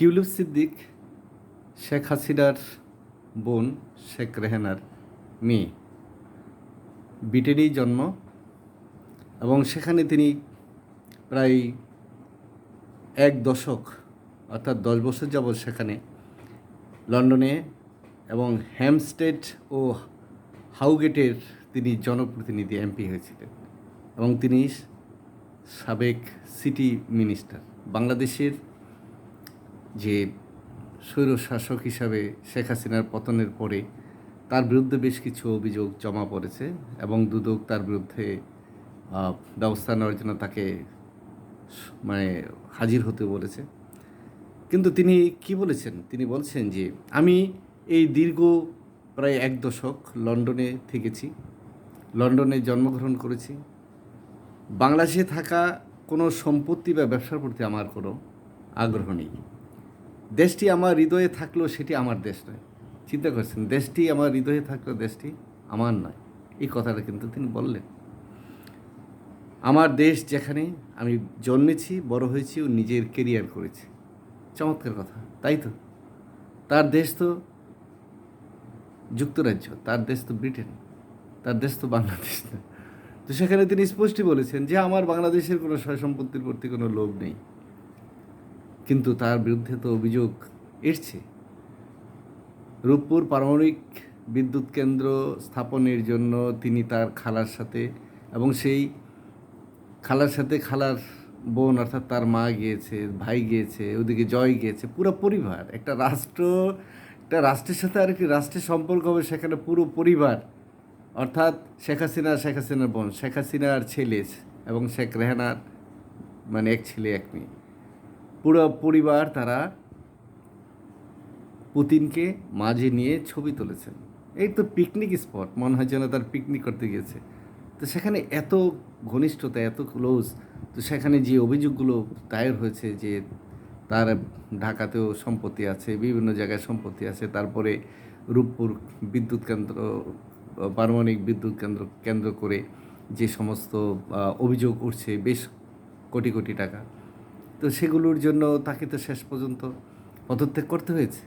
Tulip Siddique, Sheikh হাসিনার বোন, শেখ রেহানার মেয়ে। ব্রিটেনেই জন্ম এবং সেখানে তিনি প্রায় এক দশক, অর্থাৎ দশ বছর যাবৎ সেখানে লন্ডনে এবং হ্যামস্টেড ও হাউগেটের তিনি জনপ্রতিনিধি, এমপি হয়েছিলেন এবং তিনি সাবেক সিটি মিনিস্টার, বাংলাদেশের যে স্বৈর শাসক হিসাবে শেখ হাসিনার পতনের পরে তার বিরুদ্ধে বেশ কিছু অভিযোগ জমা পড়েছে এবং দুদক তার বিরুদ্ধে ব্যবস্থা নেওয়ার জন্য তাকে মানে হাজির হতে বলেছে। কিন্তু তিনি কি বলেছেন? তিনি বলছেন যে, আমি এই দীর্ঘ প্রায় এক দশক লন্ডনে থেকেছি। লন্ডনে জন্মগ্রহণ করেছি। বাংলাদেশে থাকা কোনো সম্পত্তি বা ব্যবসার প্রতি আমার কোনো আগ্রহ নেই। দেশটি আমার হৃদয়ে থাকলেও সেটি আমার দেশ নয়। চিন্তা করছেন, দেশটি আমার হৃদয়ে থাকলেও দেশটি আমার নয়। এই কথাটা কিন্তু তিনি বললেন। আমার দেশ যেখানে আমি জন্মেছি, বড় হয়েছি ও নিজের কেরিয়ার করেছি। চমৎকার কথা, তাই তো? তার দেশ তো যুক্তরাজ্য, তার দেশ তো ব্রিটেন, তার দেশ তো বাংলাদেশ তো সেখানে তিনি স্পষ্টই বলেছেন যে আমার বাংলাদেশের কোনো সম্পত্তির প্রতি কোনো লোভ নেই। কিন্তু তার বিরুদ্ধে তো অভিযোগ এসছে। রূপপুর পারমাণবিক বিদ্যুৎ কেন্দ্র স্থাপনের জন্য তিনি তার খালার সাথে এবং সেই খালার সাথে খালার বোন অর্থাৎ তার মা গিয়েছে, ভাই গিয়েছে, ওদিকে জয় গিয়েছে, পুরো পরিবার, একটা রাষ্ট্র, একটা রাষ্ট্রের সাথে আর কি রাষ্ট্রের সম্পর্ক হবে সেখানে পুরো পরিবার, অর্থাৎ শেখ হাসিনা শেখ হাসিনার বোন, শেখ হাসিনার ছেলে এবং শেখ রেহানার মানে এক ছেলে, এক মেয়ে। পুরো পরিবার তারা পুতিনকে মাঝে নিয়ে ছবি তুলেছেন। এই তো পিকনিক স্পট মনে হয় যেন তার পিকনিক করতে গিয়েছে। তো সেখানে এত ঘনিষ্ঠতা, এত ক্লোজ তো সেখানে যে অভিযোগগুলো দায়ের হয়েছে যে তার ঢাকাতেও সম্পত্তি আছে, বিভিন্ন জায়গায় সম্পত্তি আছে, তারপরে রূপপুর বিদ্যুৎ কেন্দ্র, পারমাণবিক বিদ্যুৎ কেন্দ্র কেন্দ্র করে যে সমস্ত অভিযোগ উঠছে বেশ কোটি কোটি টাকা। তো সেগুলোর জন্য তাকে তো শেষ পর্যন্ত পদত্যাগ করতে হয়েছে।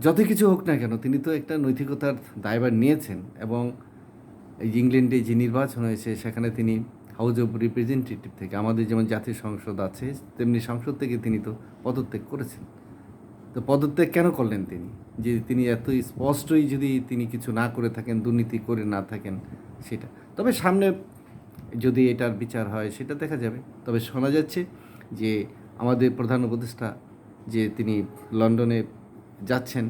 যত কিছু হোক না কেন, তিনি তো একটা নৈতিকতার দায়ভার নিয়েছেন এবং ইংল্যান্ডে যে নির্বাচন হয়েছে, সেখানে তিনি হাউস অফ রিপ্রেজেন্টেটিভ থেকে, আমাদের যেমন জাতীয় সংসদ আছে, তেমনি সংসদ থেকে তিনি তো পদত্যাগ করেছেন। তো পদত্যাগ কেন করলেন তিনি? যে তিনি এত স্পষ্টই যদি তিনি কিছু না করে থাকেন, দুর্নীতি করে না থাকেন, সেটা। তবে সামনে যদি এটার বিচার হয়, সেটা দেখা যাবে। তবে শোনা যাচ্ছে যে আমাদের প্রধান উপদেষ্টা যে তিনি লন্ডনে যাচ্ছেন,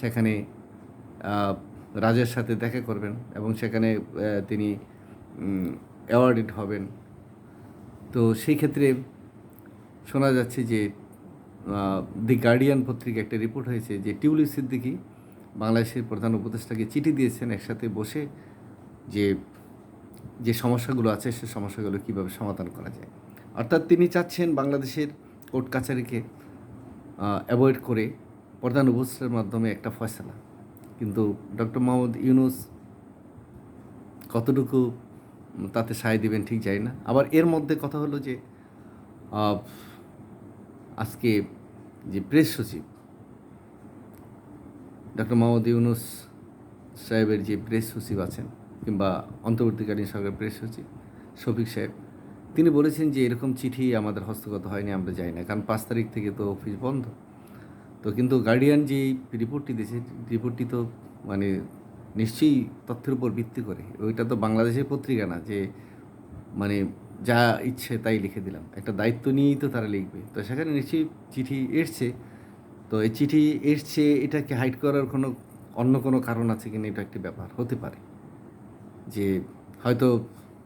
সেখানে রাজের সাথে দেখা করবেন এবং সেখানে তিনি অ্যাওয়ার্ডেড হবেন। তো সেই ক্ষেত্রে শোনা যাচ্ছে যে দি গার্ডিয়ান পত্রিকা একটা রিপোর্ট হয়েছে যে টিউলিপ সিদ্দিকি বাংলাদেশের প্রধান উপদেষ্টাকে চিঠি দিয়েছেন একসাথে বসে যে যে সমস্যাগুলো আছে সে সমস্যাগুলো কীভাবে সমাধান করা যায়। অর্থাৎ তিনি চাচ্ছেন বাংলাদেশের কোর্ট কাছারিকে অ্যাভয়েড করে প্রধান উপদেষ্টার মাধ্যমে একটা ফয়সলা। কিন্তু ডক্টর মোহাম্মদ ইউনুস কতটুকু তাতে সায় দিবেন ঠিক জানি না। আবার এর মধ্যে কথা হলো যে আজকে যে প্রেস সচিব ডক্টর মোহাম্মদ ইউনুস সাহেবের যে প্রেস সচিব আছেন কিংবা অন্তর্বর্তীকালীন সরকারের প্রেস সচিব শফিক সাহেব তিনি বলেছেন যে এরকম চিঠি আমাদের হস্তগত হয়নি, আমরা যাই না। কারণ পাঁচ তারিখ থেকে তো অফিস বন্ধ। তো কিন্তু গার্ডিয়ান যে রিপোর্টটি দিয়েছে, রিপোর্টটি তো মানে নিশ্চয়ই তথ্যের উপর ভিত্তি করে। ওইটা তো বাংলাদেশের পত্রিকা না যে মানে যা ইচ্ছে তাই লিখে দিলাম। একটা দায়িত্ব নিয়েই তো তারা লিখবে। তো সেখানে নিশ্চয়ই চিঠি এসছে। তো এই চিঠি এসছে, এটাকে হাইড করার কোনো, অন্য কোনো কারণ আছে কিনা এটা একটি ব্যাপার হতে পারে। যে হয়তো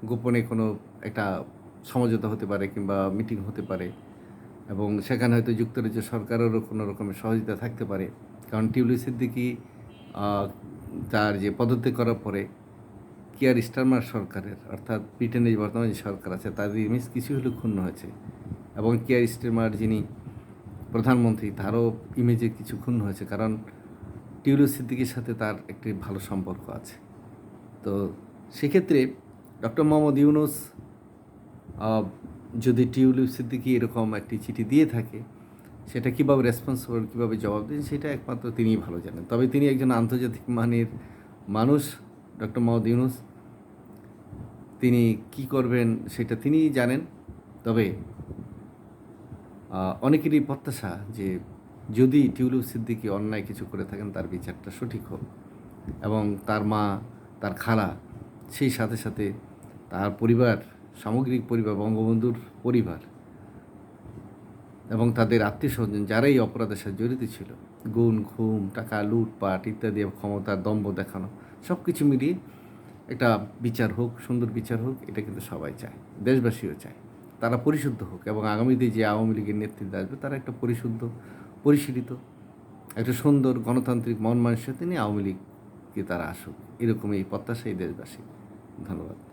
গোপনে কোনো একটা সমঝোতা হতে পারে কিংবা মিটিং হতে পারে এবং সেখানে হয়তো যুক্তরাজ্য সরকারেরও কোনো রকমের সহযোগিতা থাকতে পারে। কারণ টিউলি সিদ্দিকি তার যে পদত্যাগ করার পরে কিয়ার স্টারমার সরকারের, অর্থাৎ ব্রিটেনের যে বর্তমানে যে সরকার আছে তাদের ইমেজ কিছু হলেও ক্ষুণ্ণ হয়েছে এবং কিয়ার স্টারমার যিনি প্রধানমন্ত্রী, তারও ইমেজে কিছু ক্ষুণ্ণ হয়েছে কারণ টিউলু সিদ্দিকির সাথে তার একটি ভালো সম্পর্ক আছে। তো সেক্ষেত্রে ডক্টর মোহাম্মদ ইউনুস যদি টিউলিপ সিদ্দিকি এরকম একটি চিঠি দিয়ে থাকে, সেটা কীভাবে রেসপন্স করবেন, কীভাবে জবাব দেন সেটা একমাত্র তিনিই ভালো জানেন। তবে তিনি একজন আন্তর্জাতিক মানের মানুষ ডক্টর মোহাম্মদ ইউনুস তিনি কি করবেন, সেটা তিনিই জানেন। তবে অনেকেরই প্রত্যাশা যে যদি টিউলিপ সিদ্দিকি অন্যায় কিছু করে থাকেন, তার বিচারটা সঠিক হোক। এবং তার মা, তার খালা, সেই সাথে সাথে তার পরিবার সামগ্রিক পরিবার, বঙ্গবন্ধুর পরিবার এবং তাদের আত্মীয় স্বজন যারাই অপরাধের সাথে জড়িত ছিল, গুণ, খুম, টাকা, লুটপাট ইত্যাদি, ক্ষমতার দম্ভ দেখানো সব কিছু মিলিয়ে একটা বিচার হোক, সুন্দর বিচার হোক, এটা কিন্তু সবাই চায়, দেশবাসীও চায়। তারা পরিশুদ্ধ হোক এবং আগামীতে যে আওয়ামী লীগের নেতৃত্বে আসবে, তারা একটা পরিশুদ্ধ, পরিশীলিত, একটা সুন্দর গণতান্ত্রিক মন মানুষের তিনি আওয়ামী লীগকে তারা আসুক। এরকম এই প্রত্যাশাই দেশবাসী। ধন্যবাদ।